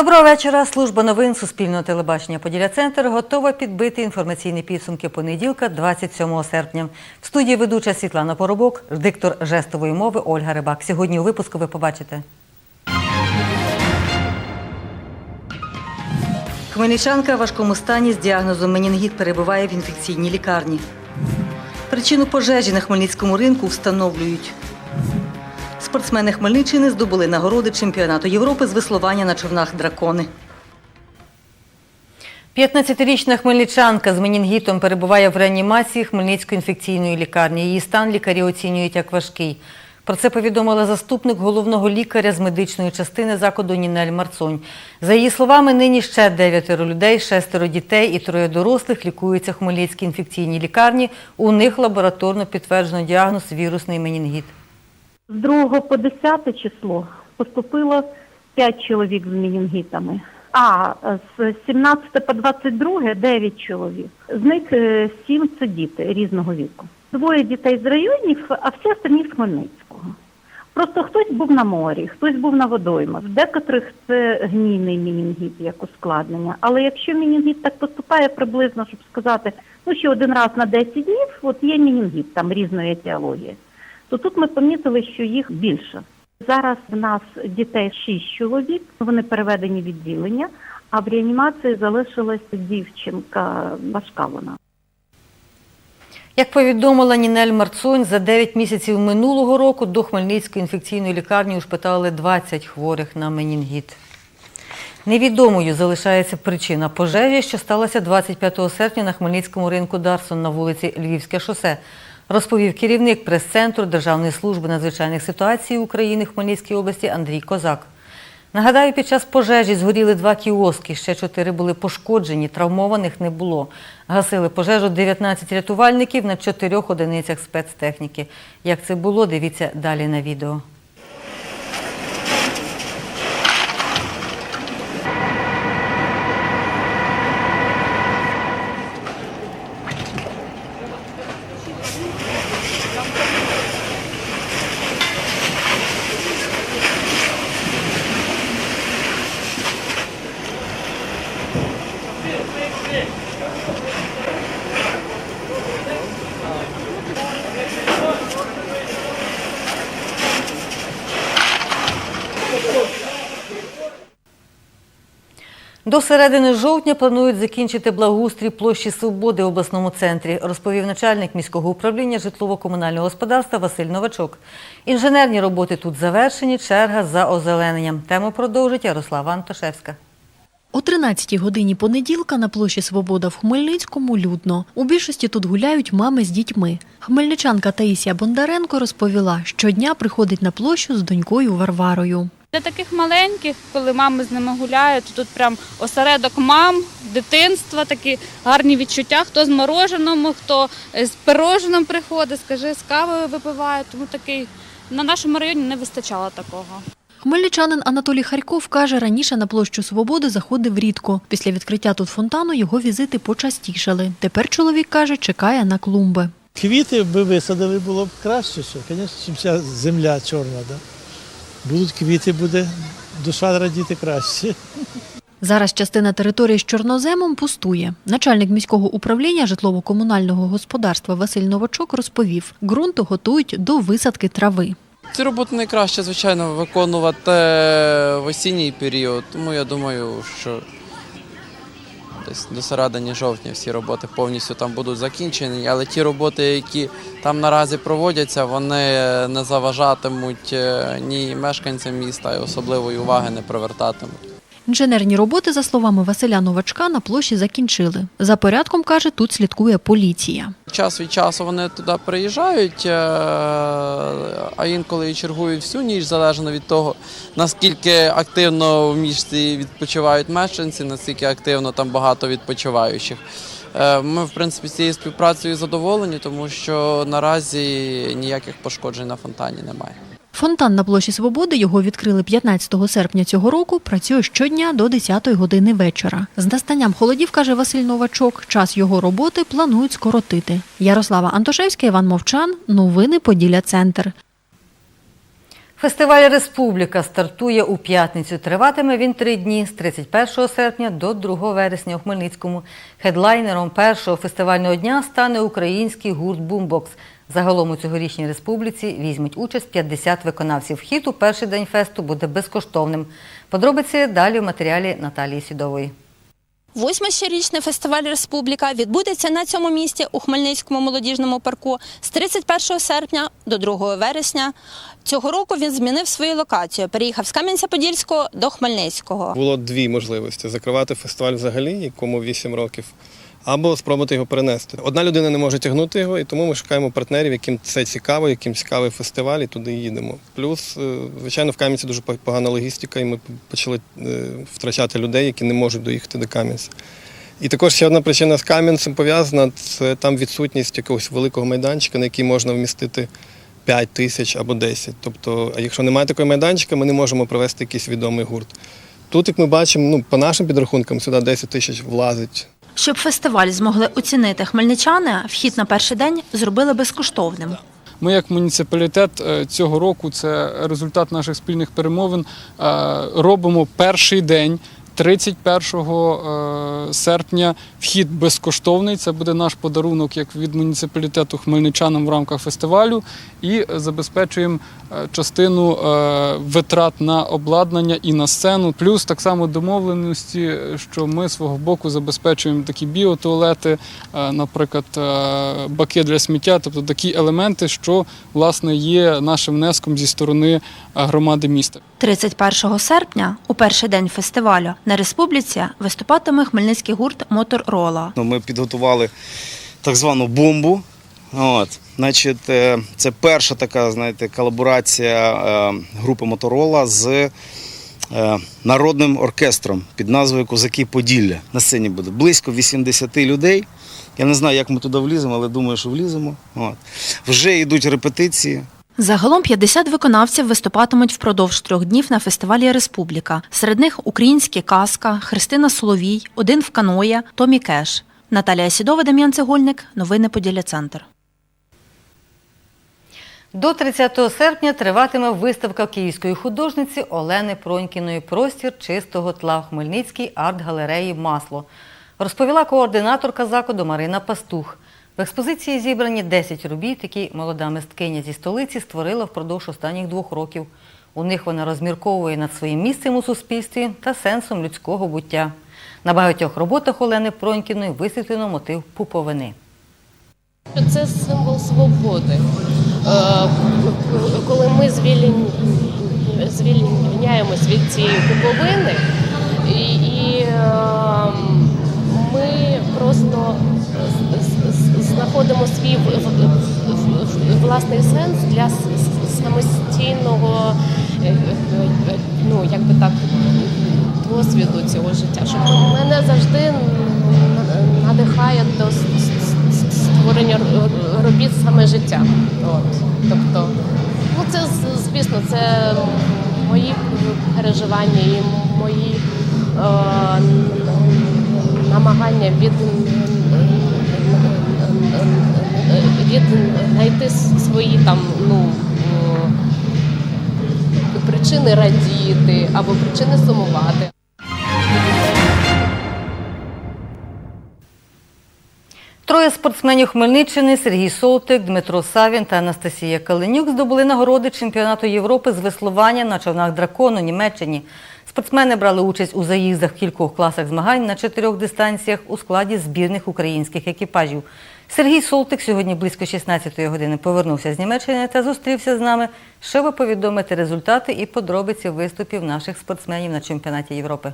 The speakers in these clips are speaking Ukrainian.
Доброго вечора. Служба новин Суспільного телебачення Поділя Центр готова підбити інформаційні підсумки понеділка, 27 серпня. В студії ведуча Світлана Поробок, диктор жестової мови Ольга Рибак. Сьогодні у випуску ви побачите. Хмельничанка в важкому стані з діагнозом менінгіт перебуває в інфекційній лікарні. Причину пожежі на Хмельницькому ринку встановлюють. Спортсмени Хмельниччини здобули нагороди чемпіонату Європи з веслування на човнах дракони. 15-річна хмельничанка з менінгітом перебуває в реанімації Хмельницької інфекційної лікарні. Її стан лікарі оцінюють як важкий. Про це повідомила заступник головного лікаря з медичної частини закладу Нінель Марцонь. За її словами, нині ще дев'ятеро людей, шестеро дітей і троє дорослих лікуються в Хмельницькій інфекційній лікарні. У них лабораторно підтверджено діагноз вірусний менінгіт. З 2 по 10 число поступило 5 чоловік з менінгітами, а з 17 по 22 – 9 чоловік. З них 7 – це діти різного віку. Двоє дітей з районів, а всі остальні з Хмельницького. Просто хтось був на морі, хтось був на водоймах. Декотрих це гнійний менінгіт як ускладнення. Але якщо менінгіт так поступає приблизно, щоб сказати, ну що один раз на 10 днів, от є менінгіт там різної етіології то тут ми помітили, що їх більше. Зараз в нас дітей 6 чоловік, вони переведені в відділення, а в реанімації залишилась дівчинка, важка вона. Як повідомила Нінель Марцонь, за 9 місяців минулого року до Хмельницької інфекційної лікарні ушпитали 20 хворих на менінгіт. Невідомою залишається причина пожежі, що сталася 25 серпня на Хмельницькому ринку Дарсон на вулиці Львівське шосе, розповів керівник прес-центру Державної служби надзвичайних ситуацій України в Хмельницькій області Андрій Козак. Нагадаю, під час пожежі згоріли два кіоски, ще чотири були пошкоджені, травмованих не було. Гасили пожежу 19 рятувальників на чотирьох одиницях спецтехніки. Як це було, дивіться далі на відео. До середини жовтня планують закінчити благоустрій площі Свободи в обласному центрі, розповів начальник міського управління житлово-комунального господарства Василь Новачок. Інженерні роботи тут завершені, черга за озелененням. Тему продовжить Ярослава Антошевська. О 13-й годині понеділка на площі Свобода в Хмельницькому людно. У більшості тут гуляють мами з дітьми. Хмельничанка Таїсія Бондаренко розповіла, щодня приходить на площу з донькою Варварою. Для таких маленьких, коли мами з ними гуляють, то тут прям осередок мам, дитинства, такі гарні відчуття. Хто з мороженым, хто з пироженим приходить, скажи, з кавою випиває. Тому такий на нашому районі не вистачало такого. Хмельничанин Анатолій Харьков каже, раніше на площу Свободи заходив рідко. Після відкриття тут фонтану його візити почастішали. Тепер чоловік каже, чекає на клумби. Квіти би висадили, було б краще, що, звісно, чим земля чорна. Да? Будуть квіти, буде душа радіти краще. Зараз частина території з чорноземом пустує. Начальник міського управління житлово-комунального господарства Василь Новачок розповів, ґрунт готують до висадки трави. Ці роботи найкраще, звичайно, виконувати в осінній період, тому я думаю, що десь до середини жовтня всі роботи повністю там будуть закінчені. Але ті роботи, які там наразі проводяться, вони не заважатимуть е, ні мешканцям міста і особливої уваги не привертатимуть. Інженерні роботи, за словами Василя Новачка, на площі закінчили. За порядком, каже, тут слідкує поліція. Час від часу вони туди приїжджають, е, а інколи і чергують всю ніч, залежно від того, наскільки активно в місті відпочивають мешканці, наскільки активно там багато відпочиваючих. Е, Ми, в принципі, цією співпрацею задоволені, тому що наразі ніяких пошкоджень на фонтані немає. Фонтан на площі Свободи його відкрили 15 серпня цього року. Працює щодня до 10 години вечора. З настанням холодів, каже Василь Новачок, час його роботи планують скоротити. Ярослава Антошевська, Іван Мовчан. Новини Поділля Центр. Фестиваль Республіка стартує у п'ятницю. Триватиме він три дні з 31 серпня до 2 вересня у Хмельницькому. Хедлайнером першого фестивального дня стане український гурт Бумбокс. Загалом у цьогорічній республіці візьмуть участь 50 виконавців. Вхід у перший день фесту буде безкоштовним. Подробиці далі в матеріалі Наталії Сідової. Восьмий щорічний фестиваль Республіка відбудеться на цьому місці у Хмельницькому молодіжному парку з 31 серпня до 2 вересня. Цього року він змінив свою локацію. Переїхав з Кам'янця-Подільського до Хмельницького. Було дві можливості: закривати фестиваль взагалі, якому 8 років, або спробувати його перенести. Одна людина не може тягнути його, і тому ми шукаємо партнерів, яким це цікаво, яким цікавий фестиваль, і туди їдемо. Плюс, е, звичайно, в Кам'янці дуже погана логістика, і ми почали е, втрачати людей, які не можуть доїхати до Кам'янця. І також ще одна причина з Кам'янцем пов'язана це там відсутність якогось великого майданчика, на який можна вмістити 5 тисяч або 10. Тобто, якщо немає такого майданчика, ми не можемо провести якийсь відомий гурт. Тут, як ми бачимо, ну, по нашим підрахункам, сюди 10 тисяч влазить. Щоб фестиваль змогли оцінити хмельничани, вхід на перший день зробили безкоштовним. Ми, як муніципалітет, е, цього року це результат наших спільних перемовин. е, Робимо перший день. 31 е, серпня вхід безкоштовний. Це буде наш подарунок як від муніципалітету хмельничанам в рамках фестивалю. І забезпечуємо е, частину е, витрат на обладнання і на сцену. Плюс так само домовленості, що ми свого боку забезпечуємо такі біотуалети, наприклад, баки для сміття, тобто такі елементи, що власне є нашим внеском зі сторони громади міста. 31 серпня, у перший день фестивалю, на республіці виступатиме хмельницький гурт Моторола. Ну, Ми підготували так звану бомбу. От. Значить, е, це перша така, знаєте, колаборація е, групи Моторола з е, народним оркестром під назвою Козаки Поділля. На сцені буде близько 80 людей. Я не знаю, як ми туди вліземо, але думаю, що вліземо. От. Вже йдуть репетиції. Загалом 50 виконавців виступатимуть впродовж трьох днів на фестивалі Республіка. Серед них українські казка, Христина Соловій, один в каноє, Томі Кеш. Наталія Сідова, Дем'ян Цегольник. Новини Поділля Центр. До 30 серпня триватиме виставка київської художниці Олени Пронькіної Простір чистого тла в Хмельницькій арт-галереї Масло. Розповіла координаторка закладу Марина Пастух. В експозиції зібрані 10 робіт, які молода мисткиня зі столиці створила впродовж останніх двох років. У них вона розмірковує над своїм місцем у суспільстві та сенсом людського буття. На багатьох роботах Олени Пронькіної висвітлено мотив пуповини. Це символ свободи. Е, Коли ми звільняємось від цієї куповини, і, е, просто знаходимо свій власний сенс для самостійного, е, е, ну як би так, досвіду цього життя. Щоб мене завжди надихає до створення робіт саме життя. От. Тобто, ну це звісно, це мої переживання і мої е, намагання від, від знайти свої там ну. е, Причини радіти або причини сумувати. Троє спортсменів Хмельниччини Сергій Солтик, Дмитро Савін та Анастасія Калинюк здобули нагороди чемпіонату Європи з веслування на човнах дракон у Німеччині. Спортсмени брали участь у заїздах в кількох класах змагань на чотирьох дистанціях у складі збірних українських екіпажів. Сергій Солтик сьогодні близько 16-ї години повернувся з Німеччини та зустрівся з нами, щоб повідомити результати і подробиці виступів наших спортсменів на чемпіонаті Європи.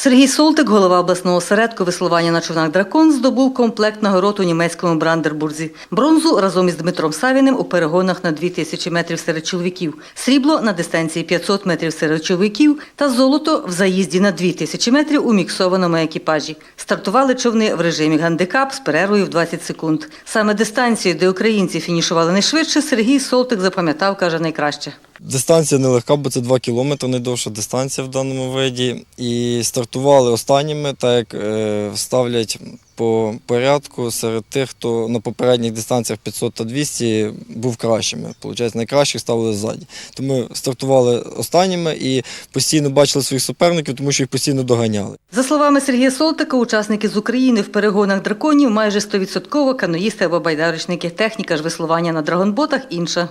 Сергій Солтик, голова обласного осередку веслування на човнах дракон, здобув комплект нагород у німецькому Брандербурзі. Бронзу разом із Дмитром Савіним у перегонах на 2000 метрів серед чоловіків, срібло на дистанції 500 метрів серед чоловіків та золото в заїзді на 2000 метрів у міксованому екіпажі. Стартували човни в режимі гандикап з перервою в 20 секунд. Саме дистанцію, де українці фінішували найшвидше, Сергій Солтик запам'ятав, каже, найкраще. Дистанція нелегка, бо це 2 кілометри, найдовша дистанція в даному виді. І стартували останніми, так як е, ставлять по порядку серед тих, хто на попередніх дистанціях 500 та 200 був кращими. Получається, найкращих ставили ззаді. Тому стартували останніми і постійно бачили своїх суперників, тому що їх постійно доганяли. За словами Сергія Солтика, учасники з України в перегонах драконів майже 100% каноїсти або байдарочники. Техніка ж веслування на драгонботах інша.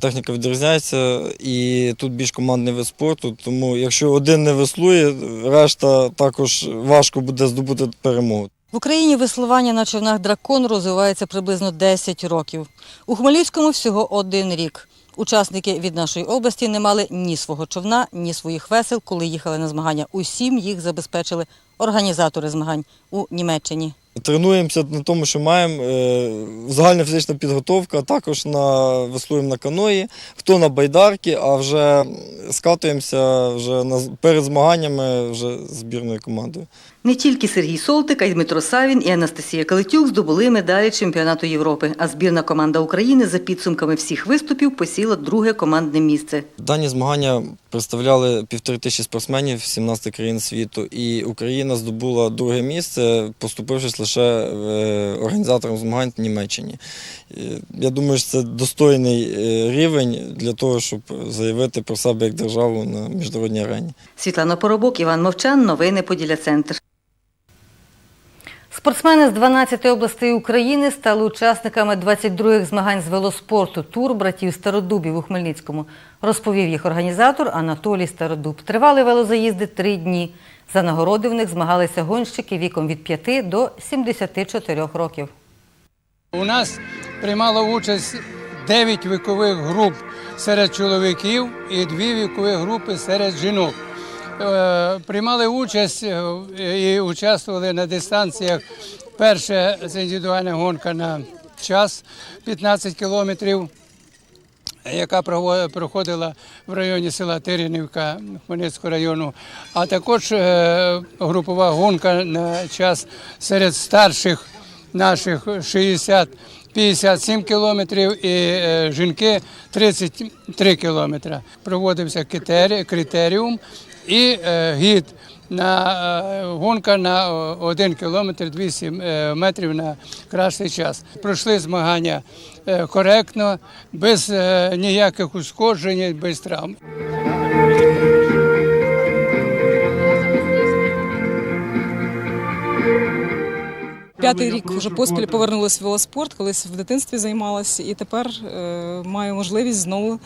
Техніка відрізняється, і тут більш командний вид спорту. Тому якщо один не веслує, решта також важко буде здобути перемогу. В Україні веслування на човнах дракон розвивається приблизно 10 років. У Хмельницькому всього один рік. Учасники від нашої області не мали ні свого човна, ні своїх весел, коли їхали на змагання. Усім їх забезпечили організатори змагань у Німеччині. Тренуємося на тому, що маємо е, загальна фізична підготовка, також на веслуємо на каної, хто на байдарки, а вже скатуємося вже перед змаганнями вже збірною командою. Не тільки Сергій Солтик, а й Дмитро Савін і Анастасія Калитюк здобули медалі чемпіонату Європи. А збірна команда України за підсумками всіх виступів посіла друге командне місце. Дані змагання представляли півтори тисячі спортсменів 17 країн світу, і Україна здобула друге місце, поступившись лише е, організатором змагань в Німеччині. Е, Я думаю, що це достойний е, рівень для того, щоб заявити про себе як державу на міжнародній арені. Світлана Поробок, Іван Мовчан. Новини Поділля Центр. Спортсмени з 12 областей України стали учасниками 22-х змагань з велоспорту Тур братів Стародубів у Хмельницькому. Розповів їх організатор Анатолій Стародуб. Тривали велозаїзди три дні. За нагороди в них змагалися гонщики віком від 5 до 74 років. У нас приймало участь 9 вікових груп серед чоловіків і дві вікові групи серед жінок. Е, Приймали участь е, і участвували на дистанціях. Перше це індивідуальна гонка на час 15 кілометрів, яка проходила в районі села Тирянівка Хмельницького району, а також е, групова гонка на час серед старших наших 60 57 кілометрів і жінки 33 кілометри. Проводився критеріум і е, гід на е, гонка на 1 кілометр 200 е, метрів на кращий час. Пройшли змагання е, коректно, без е, ніяких ушкоджень, без травм. П'ятий рік вже поспіль повернулася в велоспорт, колись в дитинстві займалася, і тепер е, маю можливість знову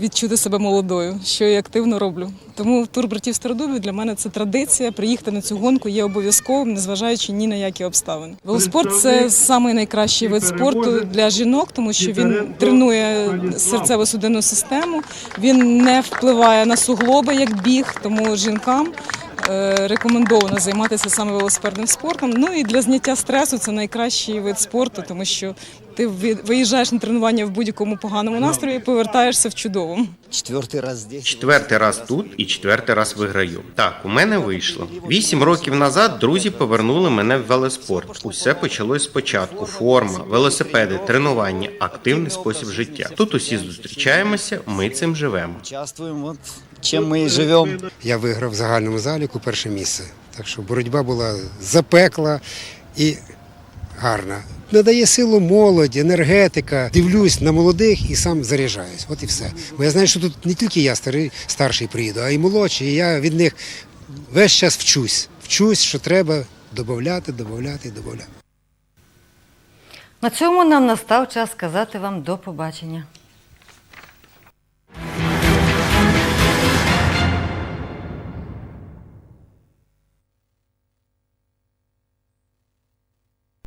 відчути себе молодою, що я активно роблю. Тому тур братів Стародубів для мене це традиція. Приїхати на цю гонку є обов'язковим, незважаючи ні на які обставини. Велоспорт це самий найкращий вид спорту для жінок, тому що він тренує серцево-судинну систему, він не впливає на суглоби як біг, тому жінкам. Е, рекомендовано займатися саме велосипедним спортом. Ну і для зняття стресу це найкращий вид спорту, тому що ти ви- виїжджаєш на тренування в будь-якому поганому настрої і повертаєшся в чудовому. Четвертий раз здесь. Четвертий раз тут і четвертий раз виграю. Так, у мене вийшло. Вісім років назад друзі повернули мене в велоспорт. Усе почалось спочатку: форма, велосипеди, тренування, активний спосіб життя. Тут усі зустрічаємося, ми цим живемо. Чим ми і живемо. Я виграв в загальному заліку перше місце. Так що боротьба була запекла і гарна. Надає силу молодь, енергетика. Дивлюсь на молодих і сам заряджаюсь. От і все. Бо я знаю, що тут не тільки я старий, старший приїду, а й молодші. І я від них весь час вчусь. Вчусь, що треба додати, додати, додати. На цьому нам настав час сказати вам до побачення.